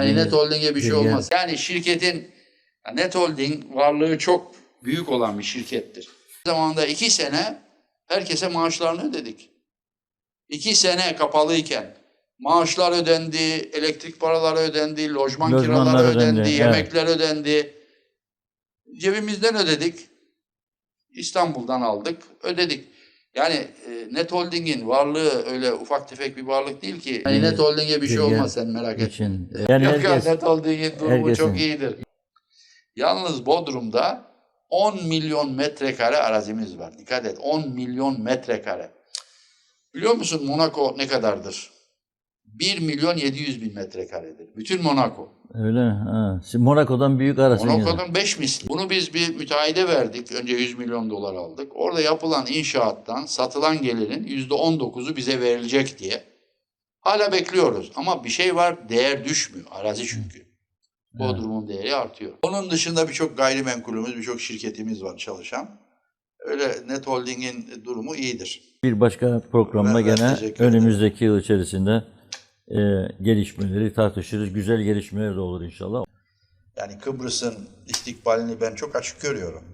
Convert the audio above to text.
Yani Net Holding'e bir şey olmaz. Yani şirketin Net Holding varlığı çok büyük olan bir şirkettir. Zamanında iki sene herkese maaşlarını ödedik. İki sene kapalıyken maaşlar ödendi, elektrik paraları ödendi, lojman Lojmanlar kiraları ödendi, ödendi, evet. yemekler ödendi. Cebimizden ödedik. İstanbul'dan aldık, ödedik. Yani e, Net Holding'in varlığı öyle ufak tefek bir varlık değil ki. Yani Net Holding'e bir şey olmaz sen merak etme. için. Yani Yok herkes Net Holding'in durumu herkesin. çok iyidir. Yalnız Bodrum'da 10 milyon metrekare arazimiz var. Dikkat et 10 milyon metrekare. Biliyor musun Monaco ne kadardır? 1 milyon 700 bin metrekaredir. Bütün Monaco. Öyle. Ha. Şimdi Monaco'dan büyük arasın. yani. Monaco'dan 5 misli. Bunu biz bir müteahhide verdik. Önce 100 milyon dolar aldık. Orada yapılan inşaattan satılan gelirin %19'u bize verilecek diye. Hala bekliyoruz. Ama bir şey var değer düşmüyor. Arazi çünkü. Bodrum'un değeri artıyor. Onun dışında birçok gayrimenkulümüz, birçok şirketimiz var çalışan. Öyle Net Holding'in durumu iyidir. Bir başka programda gene önümüzdeki yıl içerisinde e, gelişmeleri tartışırız. Güzel gelişmeler de olur inşallah. Yani Kıbrıs'ın istikbalini ben çok açık görüyorum.